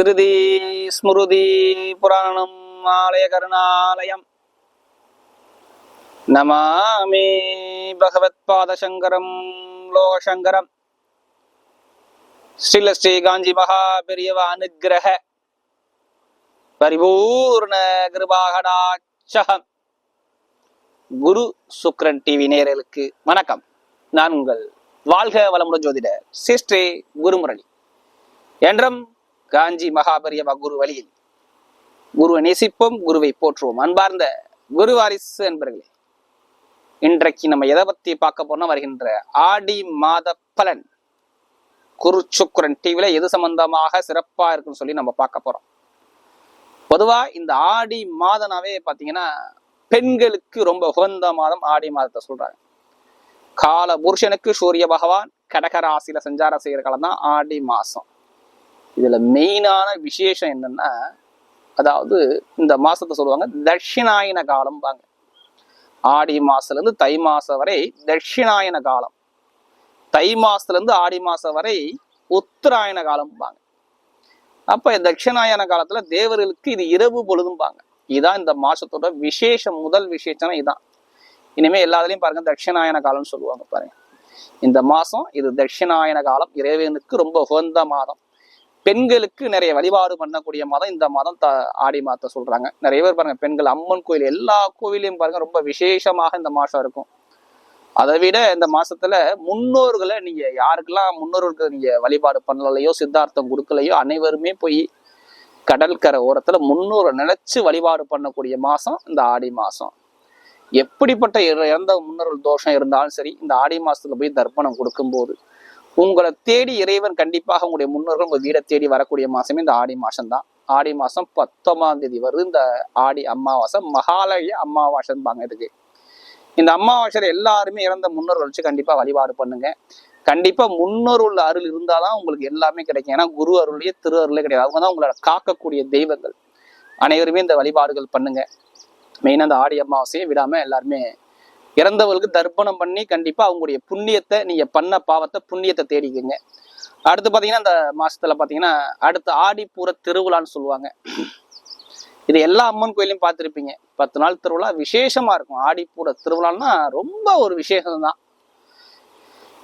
ஸ்ருதி ஸ்மிருதி புராணம் ஆலய கருணாலயம். நமாமி பகவத் பாதசங்கரம் லோகசங்கரம். ஸ்ரீல ஸ்ரீ காஞ்சி மகா பெரியவ அனுகிரக பரிபூர்ண கிருபாகடாட்சகம். குரு சுக்ரன் டிவி நேரலுக்கு வணக்கம். நான் உங்கள் வாழ்க வளமுடன் ஜோதிட சிஸ்ரீ குருமுரளி. என்றும் காஞ்சி மகாபரியவ குரு வழியில் குருவை நேசிப்போம் குருவை போற்றுவோம். அன்பார்ந்த குரு வாரிசு என்பர்களே இன்றைக்கு நம்ம எதை பத்தி பார்க்க போனா வருகின்ற ஆடி மாத பலன். குரு சுக்ரன் டிவில எது சம்பந்தமாக சிறப்பா இருக்குன்னு சொல்லி நம்ம பார்க்க போறோம். பொதுவா இந்த ஆடி மாதனாவே பாத்தீங்கன்னா பெண்களுக்கு ரொம்ப உகந்த மாதம் ஆடி மாதத்தை சொல்றாங்க. கால புருஷனுக்கு சூரிய பகவான் கடகராசியில சஞ்சாரம் செய்யற காலம் தான் ஆடி மாசம். இதுல மெயினான விசேஷம் என்னன்னா அதாவது இந்த மாசத்தை சொல்லுவாங்க தட்சிணாயன காலம்பாங்க. ஆடி மாசத்துல இருந்து தை மாசம் வரை தட்சிணாயன காலம். தை மாசத்துல இருந்து ஆடி மாசம் வரை உத்தராயண காலம்பாங்க. அப்ப தட்சிணாயன காலத்துல தேவர்களுக்கு இது இரவு பொழுதும்பாங்க. இதான் இந்த மாசத்தோட விசேஷம் முதல் விசேஷம்னா இதான். இனிமே எல்லாத்துலயும் பாருங்க தட்சிணாயன காலம்னு சொல்லுவாங்க பாருங்க. இந்த மாசம் இது தட்சிணாயன காலம். இறைவனுக்கு ரொம்ப உகந்த மாதம். பெண்களுக்கு நிறைய வழிபாடு பண்ணக்கூடிய மாதம் இந்த மாதம் த ஆடி மாதத்தை சொல்றாங்க. நிறைய பேர் பாருங்க பெண்கள் அம்மன் கோயில் எல்லா கோவிலையும் பாருங்க ரொம்ப விசேஷமாக இந்த மாசம் இருக்கும். அதை விட இந்த மாசத்துல முன்னோர்களை நீங்க யாருக்கெல்லாம் முன்னோர்களுக்கு நீங்க வழிபாடு பண்ணலையோ சித்தார்த்தம் கொடுக்கலையோ அனைவருமே போய் கடற்கரை ஓரத்துல முன்னோரை நினைச்சு வழிபாடு பண்ணக்கூடிய மாசம் இந்த ஆடி மாசம். எப்படிப்பட்ட இறந்த முன்னோர்கள் தோஷம் இருந்தாலும் சரி இந்த ஆடி மாசத்துல போய் தர்ப்பணம் கொடுக்கும்போது உங்களை தேடி இறைவன் கண்டிப்பாக உங்களுடைய முன்னோர்கள் உங்கள் வீடை தேடி வரக்கூடிய மாசமே இந்த ஆடி மாசம் தான் ஆடி மாசம் பத்தொன்பதாம் தேதி வருது. இந்த ஆடி அமாவாசை மகாலய அமாவாசைம்பாங்க இதுக்கு. இந்த அமாவாசையில எல்லாருமே இறந்த முன்னோர்கள் வச்சு கண்டிப்பா வழிபாடு பண்ணுங்க. கண்டிப்பா முன்னோர்கள் அருள் இருந்தாதான் உங்களுக்கு எல்லாமே கிடைக்கும். ஏன்னா குரு அருளையே திரு அருளே கிடையாது. அவங்க தான் உங்களோட காக்கக்கூடிய தெய்வங்கள். அனைவருமே இந்த வழிபாடுகள் பண்ணுங்க. மெயினாக அந்த ஆடி அமாவாசையை விடாம எல்லாருமே இறந்தவர்களுக்கு தர்ப்பணம் பண்ணி கண்டிப்பாக அவங்களுடைய புண்ணியத்தை நீங்கள் பண்ண பாவத்தை புண்ணியத்தை தேடிக்கங்க. அடுத்து பார்த்தீங்கன்னா அந்த மாதத்தில் பார்த்தீங்கன்னா அடுத்து ஆடிப்பூர திருவிழான்னு சொல்லுவாங்க. இது எல்லா அம்மன் கோயிலையும் பார்த்துருப்பீங்க. பத்து நாள் திருவிழா விசேஷமாக இருக்கும். ஆடிப்பூர திருவிழான்னா ரொம்ப ஒரு விசேஷம் தான்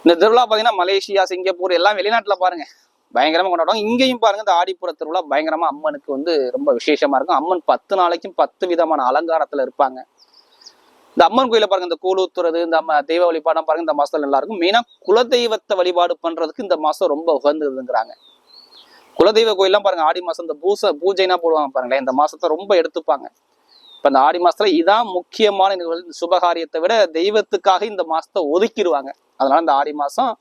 இந்த திருவிழா பார்த்தீங்கன்னா மலேசியா சிங்கப்பூர் எல்லாம் வெளிநாட்டில் பாருங்க. பயங்கரமாக கொண்டாடுவாங்க. இங்கேயும் பாருங்க இந்த ஆடிப்புற திருவிழா பயங்கரமாக அம்மனுக்கு வந்து ரொம்ப விசேஷமாக இருக்கும். அம்மன் பத்து நாளைக்கும் பத்து விதமான அலங்காரத்தில் இருப்பாங்க. இந்த அம்மன் கோயில பாருங்க இந்த கூழூத்துறது இந்த அம்ம தெய்வ வழிபாடம் பாருங்க இந்த மாசத்துல நல்லா இருக்கும் மெயினா குலதெய்வத்தை வழிபாடு பண்றதுக்கு இந்த மாசம் ரொம்ப உகந்ததுங்கிறாங்க. குலதெய்வ கோயிலாம் பாருங்க ஆடி மாசம் இந்த பூசை பூஜைனா போடுவாங்க பாருங்களேன் இந்த மாசத்தை ரொம்ப எடுத்துப்பாங்க. இப்ப இந்த ஆடி மாசத்துல இதான் முக்கியமான நிகழ்வு. சுபகாரியத்தை விட தெய்வத்துக்காக இந்த மாசத்தை ஒதுக்கிடுவாங்க. அதனால இந்த ஆடி மாசம்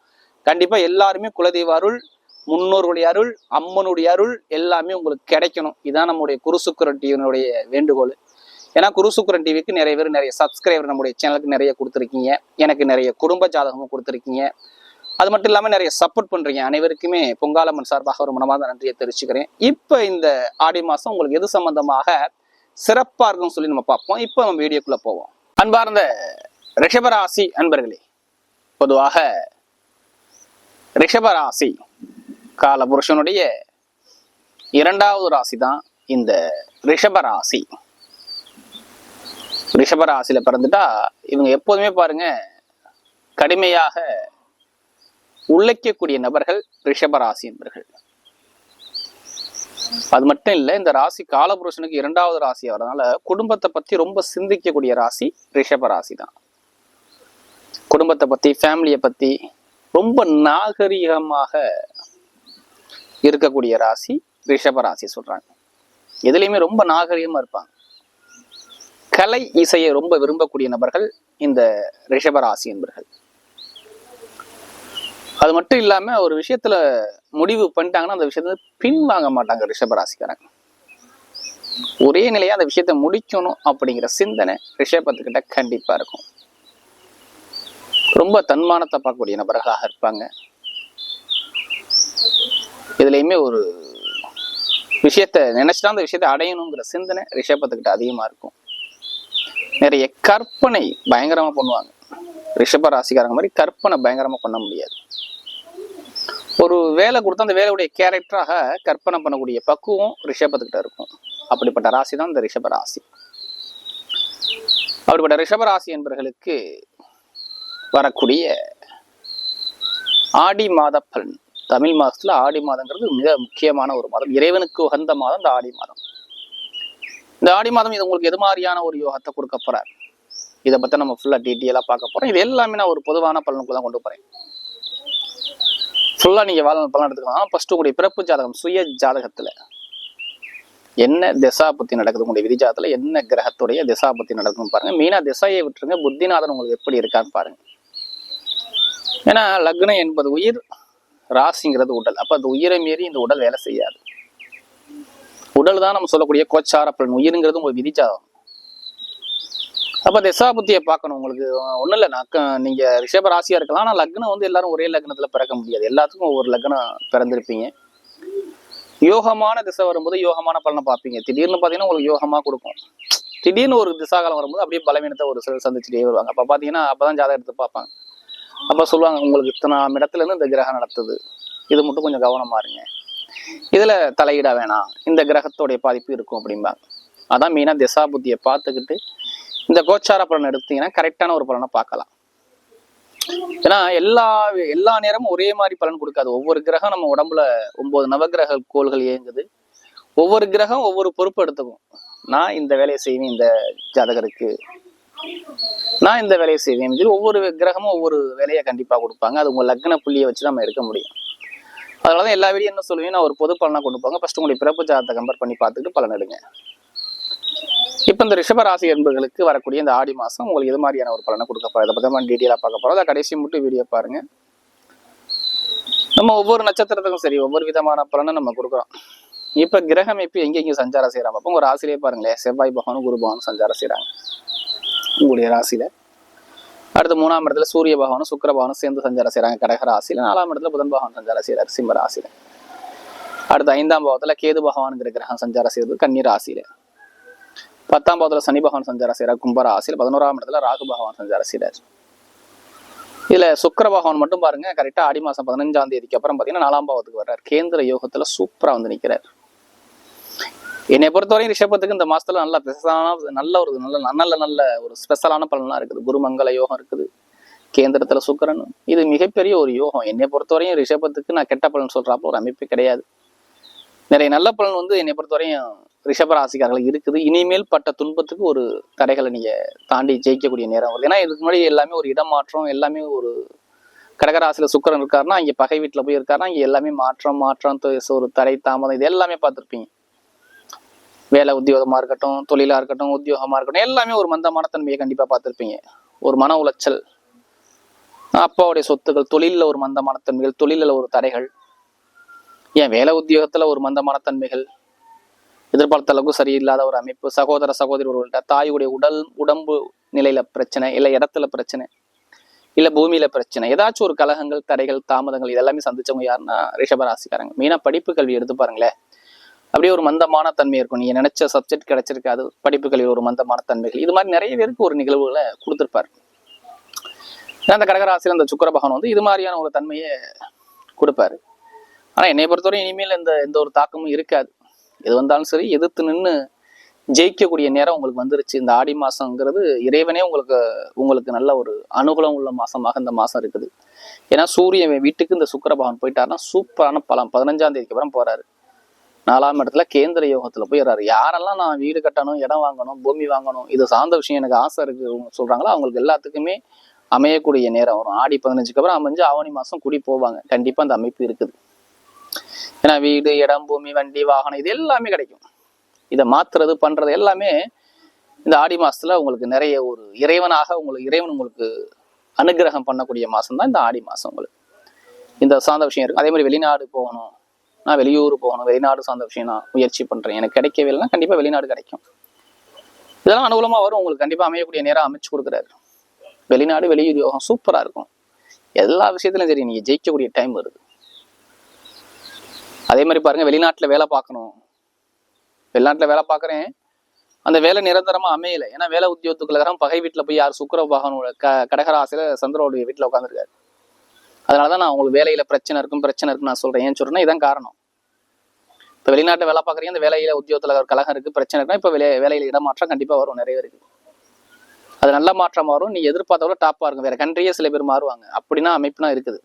கண்டிப்பா எல்லாருமே குலதெய்வ அருள் முன்னோர்களுடைய அருள் அம்மனுடைய அருள் எல்லாமே உங்களுக்கு கிடைக்கணும். இதான் நம்முடைய குருசுக்குரட்டியனுடைய வேண்டுகோள். ஏன்னா குருசுக்குரன் டிவிக்கு நிறைய பேர் நிறைய சப்ஸ்கிரைபர் நம்முடைய சேனலுக்கு நிறைய கொடுத்துருக்கீங்க. எனக்கு நிறைய குடும்ப ஜாதகமும் கொடுத்துருக்கீங்க. அது மட்டும் இல்லாமல் நிறைய சப்போர்ட் பண்றீங்க. அனைவருக்குமே பொங்காலம்மன் சார்பாக ஒரு மனமார்ந்த நன்றியை தெரிவிச்சுக்கிறேன். இப்போ இந்த ஆடி மாசம் உங்களுக்கு எது சம்பந்தமாக சிறப்பா இருக்கும்னு சொல்லி நம்ம பார்ப்போம். இப்போ நம்ம வீடியோக்குள்ள போவோம். அன்பார்ந்த ரிஷபராசி அன்பர்களே பொதுவாக ரிஷபராசி கால புருஷனுடைய இரண்டாவது ராசி தான் இந்த ரிஷபராசி. ரிஷபராசியில பிறந்துட்டா இவங்க எப்போதுமே பாருங்க கடுமையாக உழைக்கக்கூடிய நபர்கள் ரிஷபராசி என்பர்கள். அது மட்டும் இல்லை இந்த ராசி காலபுருஷனுக்கு இரண்டாவது ராசி வரதுனால குடும்பத்தை பத்தி ரொம்ப சிந்திக்கக்கூடிய ராசி ரிஷப ராசி தான். குடும்பத்தை பத்தி ஃபேமிலியை பத்தி ரொம்ப நாகரிகமாக இருக்கக்கூடிய ராசி ரிஷப ராசி சொல்றாங்க. எதுலையுமே ரொம்ப நாகரிகமா இருப்பாங்க. கலை இசையை ரொம்ப விரும்பக்கூடிய நபர்கள் இந்த ரிஷபராசி என்பர்கள். அது மட்டும் இல்லாம ஒரு விஷயத்துல முடிவு பண்ணிட்டாங்கன்னா அந்த விஷயத்த பின் வாங்க மாட்டாங்க ரிஷபராசிக்காரங்க ஒரே நிலையா அந்த விஷயத்தை முடிக்கணும் அப்படிங்கிற சிந்தனை ரிஷபத்துக்கிட்ட கண்டிப்பா இருக்கும். ரொம்ப தன்மானத்தை பார்க்கக்கூடிய நபர்களாக இருப்பாங்க. இதுலயுமே ஒரு விஷயத்த நினைச்சிட்டா அந்த விஷயத்தை அடையணுங்கிற சிந்தனை ரிஷபத்துக்கிட்ட அதிகமா இருக்கும். நிறைய கற்பனை பயங்கரமா பண்ணுவாங்க. ரிஷப ராசிக்காரங்க மாதிரி கற்பனை பயங்கரமா பண்ண முடியாது. ஒரு வேலை கொடுத்தா அந்த வேலையுடைய கேரக்டராக கற்பனை பண்ணக்கூடிய பக்குவம் ரிஷபத்துக்கிட்ட இருக்கும். அப்படிப்பட்ட ராசி தான் இந்த ரிஷப ராசி. அப்படிப்பட்ட ரிஷப ராசி என்பவர்களுக்கு வரக்கூடிய ஆடி மாத பலன் தமிழ் மாதத்துல ஆடி மாதங்கிறது மிக முக்கியமான ஒரு மாதம். இறைவனுக்கு உகந்த மாதம் இந்த ஆடி மாதம். இந்த ஆடி மாதம் இது உங்களுக்கு எது மாதிரியான ஒரு யோகத்தை கொடுக்க போறார்? இதை பத்தி நம்ம ஃபுல்லா டீட்டெயிலா பார்க்க போறோம். இது எல்லாமே நான் ஒரு பொதுவான பலனுக்கு தான் கொண்டு போறேன். ஃபுல்லா நீங்க வாழ பலன் எடுத்துக்கலாம். ஃபர்ஸ்ட் உங்களுடைய பிறப்பு ஜாதகம் சுய ஜாதகத்துல என்ன திசா புத்தி நடக்குது? உங்களுடைய விதி ஜாதகத்துல என்ன கிரகத்துடைய திசா புத்தி நடக்குதுன்னு பாருங்க. மீனா திசையை விட்டுருங்க. புத்திநாதன் உங்களுக்கு எப்படி இருக்கான்னு பாருங்க. ஏன்னா லக்னம் என்பது உயிர் ராசிங்கிறது உடல். அப்ப அந்த உயிரை மீறி இந்த உடல் வேலை செய்யாது. உடல் தான் நம்ம சொல்லக்கூடிய கோச்சார பலன் உயிருங்கிறது உங்க விதிஜாதம். திசா திசாபுத்தியை பார்க்கணும் உங்களுக்கு. ஒண்ணும் இல்லை நான் நீங்க ரிஷப ராசியா இருக்கலாம் ஆனா லக்னம் வந்து எல்லாரும் ஒரே லக்னத்துல பிறக்க முடியாது. எல்லாத்துக்கும் ஒவ்வொரு லக்னம் பிறந்திருப்பீங்க. யோகமான திசை வரும்போது யோகமான பலனை பார்ப்பீங்க. திடீர்னு பார்த்தீங்கன்னா உங்களுக்கு யோகமா கொடுக்கும். திடீர்னு ஒரு திசாகாலம் வரும்போது அப்படியே பலவீனத்தை ஒரு சிலர் சந்திச்சுட்டே வருவாங்க. அப்ப பாத்தீங்கன்னா அப்பதான் ஜாதகம் எடுத்து பார்ப்பாங்க. அப்ப சொல்லுவாங்க உங்களுக்கு இத்தனை இடத்துல இருந்து இந்த கிரகம் நடத்துது. இது மட்டும் கொஞ்சம் கவனமா இருங்க. இதுல தலையிட வேணாம். இந்த கிரகத்தோடைய பாதிப்பு இருக்கும் அப்படிம்பாங்க. அதான் மெயினா திசா புத்தியை பார்த்துக்கிட்டு இந்த கோச்சார பலன் எடுத்தீங்கன்னா கரெக்டான ஒரு பலனை பார்க்கலாம். ஏன்னா எல்லா எல்லா நேரமும் ஒரே மாதிரி பலன் கொடுக்காது. ஒவ்வொரு கிரகம் நம்ம உடம்புல ஒன்பது நவகிரக கோள்கள் இயங்குது. ஒவ்வொரு கிரகம் ஒவ்வொரு பொறுப்பு எடுத்துக்கும். நான் இந்த வேலையை செய்வேன் இந்த ஜாதகருக்கு. நான் இந்த வேலையை செய்வேன் ஒவ்வொரு கிரகமும் ஒவ்வொரு வேலையை கண்டிப்பா கொடுப்பாங்க. அது உங்க லக்ன புள்ளியை வச்சு நம்ம எடுக்க முடியும். அதனாலதான் எல்லா வீடியும் என்ன சொல்லுவேன் நான் ஒரு பொது பலனாக கொண்டு போங்க. ஃபர்ஸ்ட் உங்களுடைய பிறப்பு ஜாதகத்தை கம்பேர் பண்ணி பார்த்துட்டு பலன் எடுங்க. இப்போ இந்த ரிஷப ராசி என்பவர்களுக்கு வரக்கூடிய இந்த ஆடி மாதம் உங்களுக்கு எது மாதிரியான ஒரு பலனை கொடுக்க போறோம் இதை பற்றி நம்ம டீட்டெயிலாக பார்க்க போகிறோம் அதை கடைசி மட்டும் வீடியோ பாருங்கள் நம்ம ஒவ்வொரு நட்சத்திரத்துக்கும் சரி ஒவ்வொரு விதமான பலனை நம்ம கொடுக்குறோம். இப்போ கிரகம் இப்போ எங்கெங்கே சஞ்சாரம் செய்கிறாங்க அப்போ ஒரு ராசிலே பாருங்களேன். செவ்வாய் பகவானும் குரு பகவானும் சஞ்சாரம் செய்கிறாங்க உங்களுடைய ராசியில். அடுத்து மூணாம் இடத்துல சூரிய பகவானும் சுக்கர பகவானும் சேர்ந்து சஞ்சாரம் செய்கிறாங்க கடக ராசியில நாலாம் இடத்துல புதன் பகவான் சஞ்சாரம் செய்கிறார் சிம்ம ராசியில். அடுத்து ஐந்தாம் பாவத்துல கேது பகவான்ங்கிற கிரகம் சஞ்சாரம் செய்யறது கன்னி ராசியில். பத்தாம் பாவத்தில் சனி பகவான் சஞ்சாரம் செய்கிறார் கும்ப பதினோராம் இடத்துல ராகு பகவான் சஞ்சாரம் செய்கிறார் இதில் சுக்கர பகவான் மட்டும் பாருங்க கரெக்டா ஆடி மாசம் பதினஞ்சாம் தேதிக்கு அப்புறம் பாத்தீங்கன்னா நாலாம் பாவத்துக்கு வர்றாரு. கேந்திர யோகத்துல சூப்பரா வந்து நிற்கிறார் என்னை பொறுத்தவரையும் ரிஷபத்துக்கு இந்த மாசத்துல நல்ல ஸ்பெஷலான நல்ல ஒரு நல்ல நல்ல நல்ல ஒரு ஸ்பெஷலான பலன்லாம் இருக்குது. குருமங்கல யோகம் இருக்குது. கேந்திரத்துல சுக்கரன். இது மிகப்பெரிய ஒரு யோகம். என்னை பொறுத்தவரையும் ரிஷபத்துக்கு நான் கெட்ட பலன் சொல்றாப்புல ஒரு அமைப்பு கிடையாது. நிறைய நல்ல பலன் வந்து என்னை பொறுத்தவரையும் ரிஷப ராசிக்காரர்கள் இருக்குது. இனிமேல் பட்ட துன்பத்துக்கு ஒரு தடைகளை நீங்க தாண்டி ஜெயிக்கக்கூடிய நேரம் வருது. ஏன்னா இதுக்கு முன்னாடி எல்லாமே ஒரு இடமாற்றம் எல்லாமே ஒரு கடகராசியில சுக்கரன் இருக்காருன்னா இங்க பகை வீட்டுல போய் இருக்காருன்னா இங்க எல்லாமே மாற்றம் மாற்றம் ஒரு தடை தாமதம் இது எல்லாமே பார்த்திருப்பீங்க. வேலை உத்தியோகமா இருக்கட்டும் தொழிலா இருக்கட்டும் உத்தியோகமா இருக்கட்டும் எல்லாமே ஒரு மந்தமான தன்மையை கண்டிப்பா பார்த்துருப்பீங்க. ஒரு மன உளைச்சல் அப்பாவுடைய சொத்துக்கள் தொழிலில் ஒரு மந்தமான தன்மைகள் தொழிலில் ஒரு தடைகள் ஏன் வேலை உத்தியோகத்துல ஒரு மந்தமான தன்மைகள் எதிர்பார்த்த அளவுக்கு சரியில்லாத ஒரு அமைப்பு சகோதர சகோதரி ஒருவர்கள்ட்ட தாயுடைய உடல் உடம்பு நிலையில பிரச்சனை இல்ல இடத்துல பிரச்சனை இல்ல பூமியில பிரச்சனை ஏதாச்சும் ஒரு கலகங்கள் தடைகள் தாமதங்கள் இதெல்லாமே சந்திச்சவங்க யாருன்னா ரிஷபராசிக்காரங்க மெயினா படிப்பு கல்வி எடுத்து பாருங்களேன். அப்படியே ஒரு மந்தமான தன்மை இருக்கும். நீங்க நினைச்ச சப்ஜெக்ட் கிடைச்சிருக்காது. படிப்புகளில் ஒரு மந்தமான தன்மைகள். இது மாதிரி நிறைய பேருக்கு ஒரு நிகழ்வுகளை கொடுத்துருப்பார். அந்த கடகராசியில் அந்த சுக்கர பகவான் வந்து இது மாதிரியான ஒரு தன்மையை கொடுப்பாரு. ஆனா என்னை பொறுத்தவரை இனிமேல் இந்த எந்த ஒரு தாக்கமும் இருக்காது. எது வந்தாலும் சரி எதிர்த்து நின்று ஜெயிக்கக்கூடிய நேரம் உங்களுக்கு வந்துருச்சு. இந்த ஆடி மாசங்கிறது இறைவனே உங்களுக்கு உங்களுக்கு நல்ல ஒரு அனுகூலம் உள்ள மாசமாக இந்த மாசம் இருக்குது. ஏன்னா சூரியன் வீட்டுக்கு இந்த சுக்கர பகவான் போயிட்டாருன்னா சூப்பரான பலம் பதினஞ்சாம் தேதிக்கு அப்புறம் போறாரு. நாலாம் இடத்துல கேந்திர யோகத்துல போயிடுறாரு யாரெல்லாம் நான் வீடு கட்டணும் இடம் வாங்கணும் பூமி வாங்கணும் இது சார்ந்த விஷயம் எனக்கு ஆசை இருக்கு அவங்க சொல்றாங்களோ அவங்களுக்கு எல்லாத்துக்குமே அமையக்கூடிய நேரம் வரும். ஆடி பதினஞ்சுக்கு அப்புறம் அமைஞ்சு ஆவணி மாசம் குடி போவாங்க. கண்டிப்பா அந்த அமைப்பு இருக்குது. ஏன்னா வீடு இடம் பூமி வண்டி வாகனம் இது எல்லாமே கிடைக்கும். இதை மாத்துறது பண்றது எல்லாமே இந்த ஆடி மாசத்துல உங்களுக்கு நிறைய ஒரு இறைவனாக உங்களுக்கு இறைவன் உங்களுக்கு அனுகிரகம் பண்ணக்கூடிய மாசம் தான் இந்த ஆடி மாசம் உங்களுக்கு. இந்த சார்ந்த விஷயம் இருக்கு. அதே மாதிரி வெளிநாடு போகணும். நான் வெளியூர் போகணும் வெளிநாடு சார்ந்த விஷயம் நான் முயற்சி பண்றேன். எனக்கு கிடைக்கவே இல்லைன்னா கண்டிப்பா வெளிநாடு கிடைக்கும். இதெல்லாம் அனுகூலமா வரும். உங்களுக்கு கண்டிப்பா அமையக்கூடிய நேரம் அமைச்சு கொடுக்குறாரு. வெளிநாடு வெளியூர் யோகம் சூப்பரா இருக்கும். எல்லா விஷயத்திலும் சரி நீங்க ஜெயிக்கக்கூடிய டைம் வருது. அதே மாதிரி பாருங்க வெளிநாட்டுல வேலை பார்க்கணும். வெளிநாட்டுல வேலை பார்க்குறேன். அந்த வேலை நிரந்தரமா அமையல. ஏன்னா வேலை உத்தியோகத்துக்குள்ள பகை வீட்டுல போய் யார் சுக்கர பகவானோட க கடகராசில சந்திரோடைய வீட்டுல உட்காந்துருக்காரு அதனால தான் நான் உங்களுக்கு வேலையில பிரச்சனை இருக்கும் பிரச்சனை இருக்குன்னு நான் சொல்றேன். ஏன் சொல்றேன்னா இதான் காரணம். இப்போ வெளிநாட்டு வேலை பார்க்குறீங்க அந்த வேலையில உத்தியோகத்தில் ஒரு கலகம் இருக்கு பிரச்சனை இருக்குன்னா இப்போ வேலை வேலையில் இடமாற்றம் கண்டிப்பாக வரும் நிறைய இருக்கு அது நல்ல மாற்றம் வரும் நீ எதிர்பார்த்த விட இருக்கும் வேற கண்ட்ரியே சில பேர் மாறுவாங்க. அப்படின்னா அமைப்புனா இருக்குது.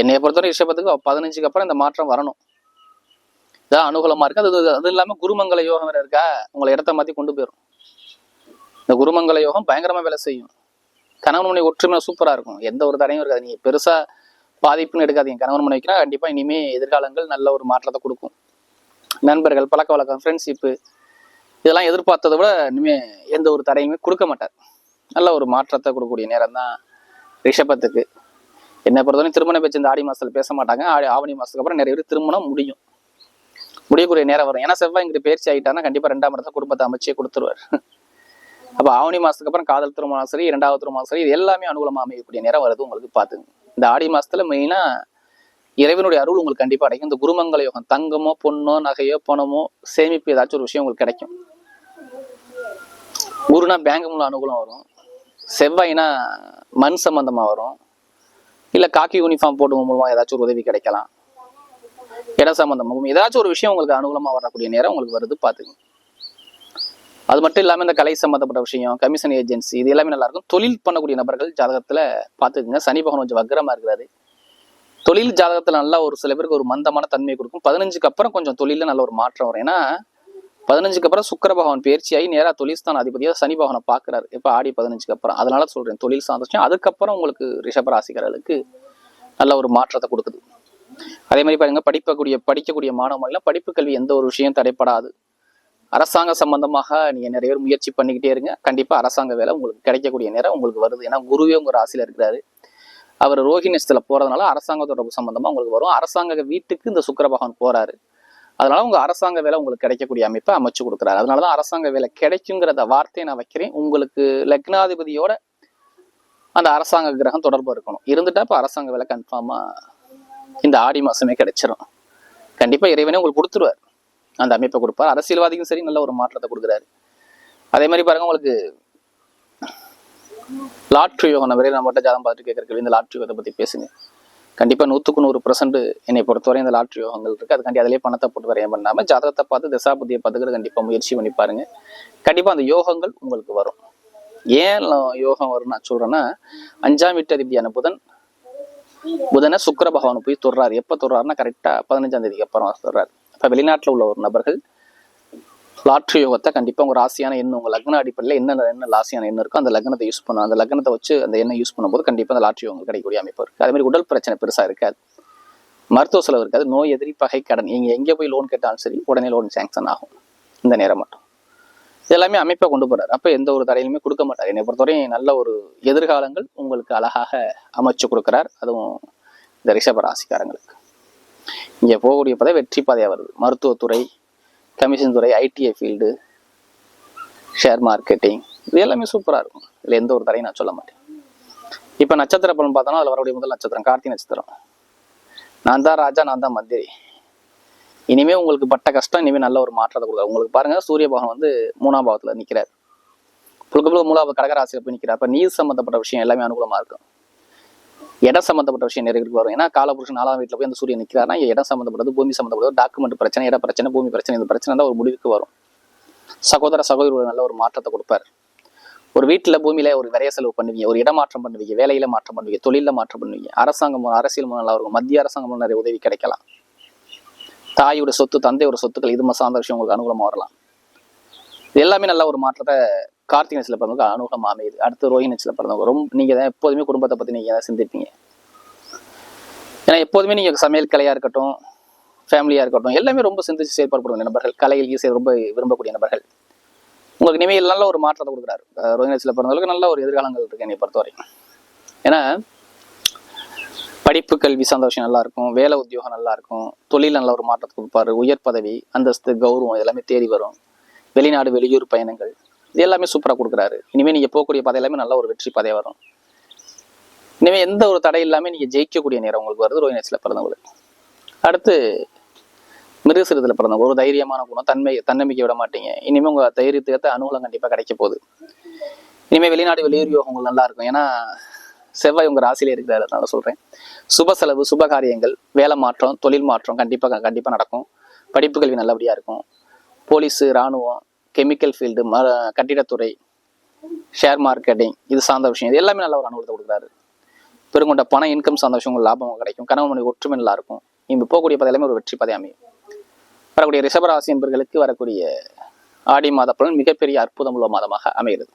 என்னைய பொறுத்தவரை ரிஷபத்துக்கு பதினஞ்சுக்கு அப்புறம் இந்த மாற்றம் வரணும். இதான் அனுகூலமா இருக்கு. அது அது இல்லாமல் குருமங்கல யோகம் வேறு இருக்கா? உங்களை இடத்த மாற்றி கொண்டு போயிடும் இந்த குருமங்கல யோகம் பயங்கரமாக வேலை செய்யும். கணவன் மனை ஒற்றுமை சூப்பரா இருக்கும் எந்த ஒரு தடையும் இருக்காது. நீங்க பெருசா பாதிப்புன்னு எடுக்காதீங்க. கணவன் மனைவிக்குனா கண்டிப்பா இனிமே எதிர்காலங்கள் நல்ல ஒரு மாற்றத்தை கொடுக்கும். நண்பர்கள் பழக்க வழக்கம் ஃப்ரெண்ட்ஷிப்பு இதெல்லாம் எதிர்பார்த்ததை விட இனிமே எந்த ஒரு தடையுமே கொடுக்க மாட்டார். நல்ல ஒரு மாற்றத்தை கொடுக்கக்கூடிய நேரம் தான் ரிஷபத்துக்கு. என்னை பொறுத்தவரை திருமண பேச்சு இந்த ஆடி மாசத்துல பேச மாட்டாங்க. ஆடி ஆவணி மாசத்துக்கு அப்புறம் நிறைய பேர் திருமணம் முடியும். முடியக்கூடிய நேரம் வரும். ஏன்னா செவ்வாய் இங்கிட்டு பயிற்சி ஆகிட்டான்னா கண்டிப்பா ரெண்டாம் இடத்த குடும்பத்தை அமைச்சே கொடுத்துருவார். அப்போ ஆவணி மாசத்துக்கு அப்புறம் காதல் திருமணம் சரி இரண்டாவது திருமணம் சரி இது எல்லாமே அனுகூலமா அமையக்கூடிய நேரம் வருது உங்களுக்கு பார்த்துங்க இந்த ஆடி மாசத்துல மெயினா இறைவனுடைய அருள் உங்களுக்கு கண்டிப்பா கிடைக்கும் இந்த குருமங்கல யோகம் தங்கமோ பொண்ணோ நகையோ பணமோ சேமிப்பு ஏதாச்சும் ஒரு விஷயம் உங்களுக்கு கிடைக்கும். குருனா பேங்க் மூலம் அனுகூலம் வரும். செவ்வாய்னா மண் சம்பந்தமா வரும். இல்ல காக்கி யூனிஃபார்ம் போட்டு மூலமா ஏதாச்சும் ஒரு உதவி கிடைக்கலாம். இட சம்பந்தமாகவும் ஏதாச்சும் ஒரு விஷயம் உங்களுக்கு அனுகூலமா வரக்கூடிய நேரம் உங்களுக்கு வருது பாத்துங்க அது மட்டும் இல்லாமல் இந்த கலை சம்மந்தப்பட்ட விஷயம் கமிஷன் ஏஜென்சி இது எல்லாமே நல்லா இருக்கும் தொழில் பண்ணக்கூடிய நபர்கள் ஜாதகத்தில் பார்த்துக்குங்க. சனி பகவான் கொஞ்சம் வக்கரமா இருக்கிறாரு. தொழில் ஜாதகத்தில் நல்லா ஒரு சில பேருக்கு ஒரு மந்தமான தன்மையை கொடுக்கும். பதினஞ்சுக்கு அப்புறம் கொஞ்சம் தொழிலில் நல்ல ஒரு மாற்றம் வரும். ஏன்னா பதினஞ்சுக்கு அப்புறம் சுக்கர பகவான் பயிற்சியாகி நேராக தொழில்ஸ்தான் அதிபதியாக சனி பகவானை பார்க்குறாரு. இப்போ ஆடி பதினஞ்சுக்கு அப்புறம். அதனால சொல்கிறேன் தொழில் சாந்தோஷம் அதுக்கப்புறம் உங்களுக்கு ரிஷபராசிக்காரர்களுக்கு நல்ல ஒரு மாற்றத்தை கொடுக்குது. அதே மாதிரி பாருங்க படிக்கக்கூடிய படிக்கக்கூடிய மாணவர்கள்லாம் படிப்பு கல்வி எந்த ஒரு விஷயம் தடைப்படாது. அரசாங்க சம்பந்தமாக நீங்கள் நிறைய பேர் முயற்சி பண்ணிக்கிட்டே இருங்க. கண்டிப்பாக அரசாங்க வேலை உங்களுக்கு கிடைக்கக்கூடிய நேரம் உங்களுக்கு வருது. ஏன்னா குருவே உங்கள் ராசியில் இருக்கிறாரு. அவர் ரோஹிணிஸ்தில் போகிறதுனால அரசாங்க தொடர்பு சம்மந்தமாக உங்களுக்கு வரும். அரசாங்க வீட்டுக்கு இந்த சுக்கிர பகவான் போறாரு. அதனால உங்கள் அரசாங்க வேலை உங்களுக்கு கிடைக்கக்கூடிய அமைப்பை அமைச்சு கொடுக்குறாரு. அதனாலதான் அரசாங்க வேலை கிடைக்குங்கிறத வார்த்தையை நான் வைக்கிறேன். உங்களுக்கு லக்னாதிபதியோட அந்த அரசாங்க கிரகம் தொடர்பு இருக்கணும். இருந்துட்டா இப்போ அரசாங்க வேலை கன்ஃபார்மாக இந்த ஆடி மாதமே கிடைச்சிடும் கண்டிப்பாக இறைவனே உங்களுக்கு கொடுத்துருவார். அந்த அமைப்பை கொடுப்பார். அரசியல்வாதிக்கும் சரி நல்ல ஒரு மாற்றத்தை கொடுக்குறாரு. அதே மாதிரி பாருங்க உங்களுக்கு லாட்ரி யோகம் நம்ம நம்மகிட்ட ஜாதகம் பார்த்துட்டு கேட்கறது இந்த லாட்ரி யோகத்தை பற்றி பேசுங்க. கண்டிப்பாக நூற்றுக்கு நூறு பர்சன்ட் என்னை பொறுத்தவரை இந்த லாட்ரி யோகங்கள் இருக்குது அதுக்காண்டி அதிலே பணத்தை போட்டு வரையும் பண்ணாமல் ஜாதகத்தை பார்த்து திசா புத்தியை பார்த்துக்கிட்டு கண்டிப்பாக முயற்சி பண்ணி பாருங்க. கண்டிப்பாக அந்த யோகங்கள் உங்களுக்கு வரும். ஏன் யோகம் வரும் நான் சொல்கிறேன்னா அஞ்சாம் வீட்டு அதிபதியான புதன் புதனை சுக்கர பகவான் போய் தொடுறாரு. எப்போ தொடுறாருன்னா கரெக்டாக பதினஞ்சாம் தேதிக்கு அப்புறம் தொடுறாரு. இப்போ வெளிநாட்டில் உள்ள ஒரு நபர்கள் லாட்ரி யோகத்தை கண்டிப்பாக உங்கள் ராசியான எண்ணம் உங்கள் லக்ன அடிப்படையில் என்ன என்ன ராசியான எண்ணம் இருக்கோ அந்த லக்னத்தை யூஸ் பண்ணும் அந்த லக்னத்தை வச்சு அந்த எண்ணெய் யூஸ் பண்ணும்போது கண்டிப்பாக அந்த லாட்ரி யோகம் கிடைக்கக்கூடிய அமைப்பு இருக்குது அதே மாதிரி உடல் பிரச்சனை பெருசாக இருக்காது. மருத்துவ செலவு இருக்காது. நோய் எதிரி பகை கடன். நீங்கள் எங்கே போய் லோன் கேட்டாலும் சரி உடனே லோன் சேங்ஷன் ஆகும். இந்த நேரம் மட்டும். இது எல்லாமே அமைப்பை கொண்டு போறாரு. அப்போ எந்த ஒரு தடையிலுமே கொடுக்க மாட்டார். என்னை பொறுத்தவரையும் நல்ல ஒரு எதிர்காலங்கள் உங்களுக்கு அழகாக அமைச்சு கொடுக்குறார். அதுவும் இந்த ரிஷப ராசிக்காரங்களுக்கு. இங்க போகக்கூடிய பாதை வெற்றி பாதையா வருது. மருத்துவத்துறை கமிஷன் துறை ஐடிஐ ஃபீல்டு ஷேர் மார்க்கெட்டிங் இது எல்லாமே சூப்பராக இருக்கும். இதில் எந்த ஒரு தடையும் நான் சொல்ல மாட்டேன். இப்போ நட்சத்திர பலன் பார்த்தோம்னா அதில் வரக்கூடிய முதல் நட்சத்திரம் கார்த்தி நட்சத்திரம். நான் தான் ராஜா நான் தான் மந்திரி. இனிமே உங்களுக்கு பட்ட கஷ்டம் இனிமே நல்ல ஒரு மாற்றத்தை கொடுக்குறாரு உங்களுக்கு பாருங்க சூரிய பகவான் வந்து மூணாம் பாவத்துல நிற்கிறார் புழுக்க புழுக்க மூணாவது கடகராசியில் போய் நிற்கிறார் அப்போ நீர் சம்மந்தப்பட்ட விஷயம் எல்லாமே அனுகூலமா இருக்கும். இடம் சம்பந்தப்பட்ட விஷயம் நிறைய வரும். ஏன்னா காலபுருஷன் நாலாம் வீட்டில் போய் அந்த சூரியன் நிற்கிறாருன்னா இடம் சம்பந்தப்பட்டது பூமி சம்பந்தப்பட்டது டாக்குமெண்ட் பிரச்சனை இட பிரச்சனை பூமி பிரச்சனை இந்த பிரச்சனை தான் ஒரு முடிவுக்கு வரும். சகோதர சகோதரர்கள் நல்ல ஒரு மாற்றத்தை கொடுப்பார். ஒரு வீட்டில் பூமியில ஒரு விரைய செலவு பண்ணுவீங்க ஒரு இடமாற்றம் பண்ணுவீங்க வேலையில மாற்றம் பண்ணுவீங்க தொழிலில் மாற்றம் பண்ணுவீங்க. அரசாங்கம் அரசியல் மூலம் நல்லா இருக்கும் மத்திய அரசாங்கம் நிறைய உதவி கிடைக்கலாம். தாயோட சொத்து தந்தையோட சொத்துக்கள் இது சார்ந்த விஷயம் உங்களுக்கு அனுகூலமாக வரலாம் எல்லாமே நல்ல ஒரு மாற்றத்தை கார்த்திகை நட்சத்திர பிறந்தவங்க அனுகூலம் அமையுது. அடுத்து ரோஹி நட்சத்திர பிறந்தவங்க ரொம்ப நீங்க தான் எப்போதுமே குடும்பத்தை பத்தி நீங்க தான் சிந்திப்பீங்க. ஏன்னா எப்போதுமே நீங்க சமையல் கலையா இருக்கட்டும் ஃபேமிலியா இருக்கட்டும் எல்லாமே ரொம்ப சிந்திச்சு செயல்படக்கூடிய நபர்கள் கலையில் ஈஸியாக ரொம்ப விரும்பக்கூடிய நபர்கள் உங்களுக்கு இனிமேல் நல்ல ஒரு மாற்றத்தை கொடுக்குறாரு. அஹ் ரோஹிணி நட்சத்திர நல்ல ஒரு எதிர்காலங்கள் இருக்கு என்னை பொறுத்தவரைக்கும். ஏன்னா படிப்பு கல்வி சந்தோஷம் விஷயம் நல்லா இருக்கும். வேலை உத்தியோகம் நல்லா இருக்கும். தொழில் நல்ல ஒரு மாற்றத்தை கொடுப்பாரு. உயர் பதவி அந்தஸ்து கௌரவம் எல்லாமே தேடி வரும். வெளிநாடு வெளியூர் பயணங்கள் இது எல்லாமே சூப்பராக கொடுக்குறாரு. இனிமேல் நீங்கள் போகக்கூடிய பாதை எல்லாமே நல்ல ஒரு வெற்றி பாதையாக வரும். இனிமேல் எந்த ஒரு தடை இல்லாமல் நீங்கள் ஜெயிக்கக்கூடிய நேரம் உங்களுக்கு வருது. ரோஹினேஸில் பிறந்தவங்களுக்கு அடுத்து மிருகசிரத்தில் பிறந்தவங்க ஒரு தைரியமான குணம் தன்மை தன்னம்பிக்கை விட மாட்டீங்க. இனிமேல் உங்கள் தைரியத்துக்கு அனுகூலம் கண்டிப்பாக கிடைக்க போகுது. இனிமேல் வெளிநாடு வெளியூர் யோகம் உங்களுக்கு நல்லா இருக்கும். ஏன்னா செவ்வாய் உங்கள் ராசியிலே இருக்கிறாரு. அதனால சொல்கிறேன் சுப செலவு சுப காரியங்கள் வேலை மாற்றம் தொழில் மாற்றம் கண்டிப்பாக கண்டிப்பாக நடக்கும். படிப்பு கல்வி நல்லபடியாக இருக்கும். போலீஸு ராணுவம் கெமிக்கல் ஃபீல்டு ம கட்டிடத்துறை ஷேர் மார்க்கெட்டிங் இது சார்ந்த விஷயம். இது எல்லாமே நல்ல ஒரு அனுகூலத்தை கொடுக்குறாரு. பெருங்கொண்ட பண இன்கம் சார்ந்த விஷயங்கள் லாபம் கிடைக்கும். கணவன் மனைவி ஒற்றுமை நல்லா இருக்கும். இங்கு போகக்கூடிய பதவி ஒரு வெற்றி பதவி அமையும். வரக்கூடிய ரிஷபராசி என்பர்களுக்கு வரக்கூடிய ஆடி மாத பலன் மிகப்பெரிய அற்புதம் உள்ள மாதமாக அமைகிறது.